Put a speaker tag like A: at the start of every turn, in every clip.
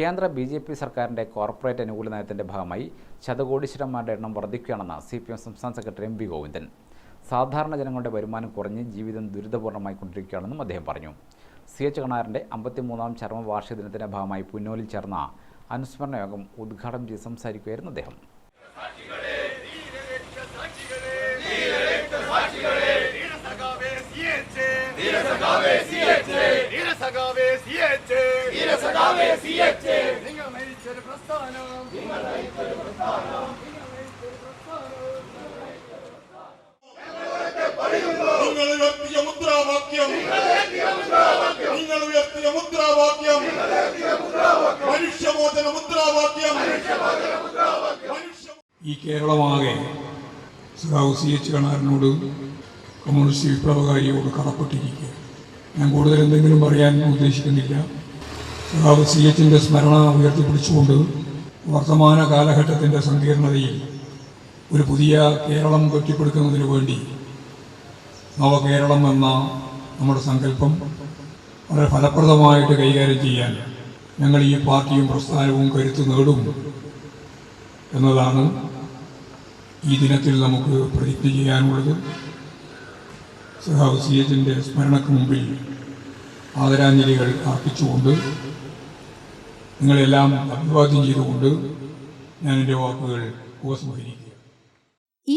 A: കേന്ദ്ര B J P സർക്കാരിൻ്റെ corporate അനുകൂല നയത്തിൻ്റെ ഭാഗമായി ശതകോടീശ്വരന്മാരുടെ എണ്ണം വർദ്ധിക്കുകയാണെന്ന് സി പി എം സംസ്ഥാന സെക്രട്ടറി എം പി ഗോവിന്ദൻ സാധാരണ ജനങ്ങളുടെ വരുമാനം കുറഞ്ഞ് ജീവിതം ദുരിതപൂർണ്ണമായി കൊണ്ടിരിക്കുകയാണെന്നും അദ്ദേഹം പറഞ്ഞു സി എച്ച് കണാറിൻ്റെ അമ്പത്തിമൂന്നാം ചർമ്മ ദിനത്തിൻ്റെ ഭാഗമായി പുന്നോലിൽ ചേർന്ന അനുസ്മരണ യോഗം ഉദ്ഘാടനം ചെയ്ത് സംസാരിക്കുകയായിരുന്നു അദ്ദേഹം ഈ
B: കേരളമാകെ സഖാവ് സി എച്ച് കണാരനോട് കമ്മ്യൂണിസ്റ്റ് വിപ്ലവകാരിയോട് കടപ്പെട്ടിരിക്കുക ഞാൻ കൂടുതൽ എന്തെങ്കിലും പറയാൻ ഉദ്ദേശിക്കുന്നില്ല സഖാവ് സി എച്ചിൻ്റെ സ്മരണ ഉയർത്തിപ്പിടിച്ചുകൊണ്ട് വർത്തമാന കാലഘട്ടത്തിൻ്റെ സങ്കീർണതയിൽ ഒരു പുതിയ കേരളം കെട്ടിപ്പടുക്കുന്നതിന് വേണ്ടി നവകേരളം എന്ന നമ്മുടെ സങ്കല്പം വളരെ ഫലപ്രദമായിട്ട് കൈകാര്യം ചെയ്യാൻ ഞങ്ങൾ ഈ പാർട്ടിയും പ്രസ്ഥാനവും കരുത്തു നേടും എന്നതാണ് ഈ ദിനത്തിൽ നമുക്ക് പ്രതിജ്ഞ ചെയ്യാനുള്ളത് സഹാവ് സി എച്ചിൻ്റെ സ്മരണക്ക് മുമ്പിൽ ആദരാഞ്ജലികൾ അർപ്പിച്ചുകൊണ്ട് നിങ്ങളെല്ലാം അഭിവാദ്യം ചെയ്തുകൊണ്ട് ഞാൻ എൻ്റെ വാക്കുകൾ ഉപസംഹരിക്കും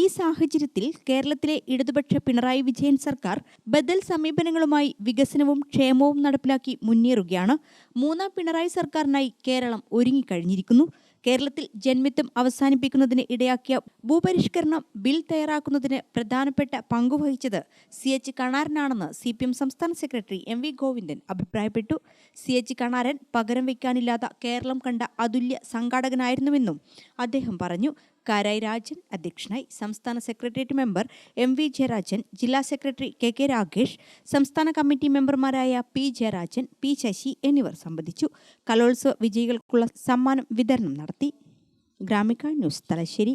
C: ഈ സാഹചര്യത്തിൽ കേരളത്തിലെ ഇടതുപക്ഷ പിണറായി വിജയൻ സർക്കാർ ബദൽ സമീപനങ്ങളുമായി വികസനവും ക്ഷേമവും നടപ്പിലാക്കി മുന്നേറുകയാണ് മൂന്നാം പിണറായി സർക്കാരിനായി കേരളം ഒരുങ്ങിക്കഴിഞ്ഞിരിക്കുന്നു കേരളത്തിൽ ജന്മിത്തം അവസാനിപ്പിക്കുന്നതിന് ഇടയാക്കിയ ഭൂപരിഷ്കരണ ബിൽ തയ്യാറാക്കുന്നതിന് പ്രധാനപ്പെട്ട പങ്കുവഹിച്ചത് സി എച്ച് കണാരനാണെന്ന് സി പി എം സംസ്ഥാന സെക്രട്ടറി എം വി ഗോവിന്ദൻ അഭിപ്രായപ്പെട്ടു സി എച്ച് കണാരൻ പകരം വയ്ക്കാനില്ലാത്ത കേരളം കണ്ട അതുല്യ സംഘാടകനായിരുന്നുവെന്നും അദ്ദേഹം പറഞ്ഞു കാരായി രാജൻ അധ്യക്ഷനായി സംസ്ഥാന secretariat member M V Jayarajan ജില്ലാ സെക്രട്ടറി കെ കെ രാകേഷ് സംസ്ഥാന കമ്മിറ്റി മെമ്പർമാരായ പി ജയരാജൻ പി ശശി എന്നിവർ സംബന്ധിച്ചു കലോത്സവ വിജയികൾക്കുള്ള സമ്മാനം വിതരണം നടത്തി ഗ്രാമിക ന്യൂസ് തലശ്ശേരി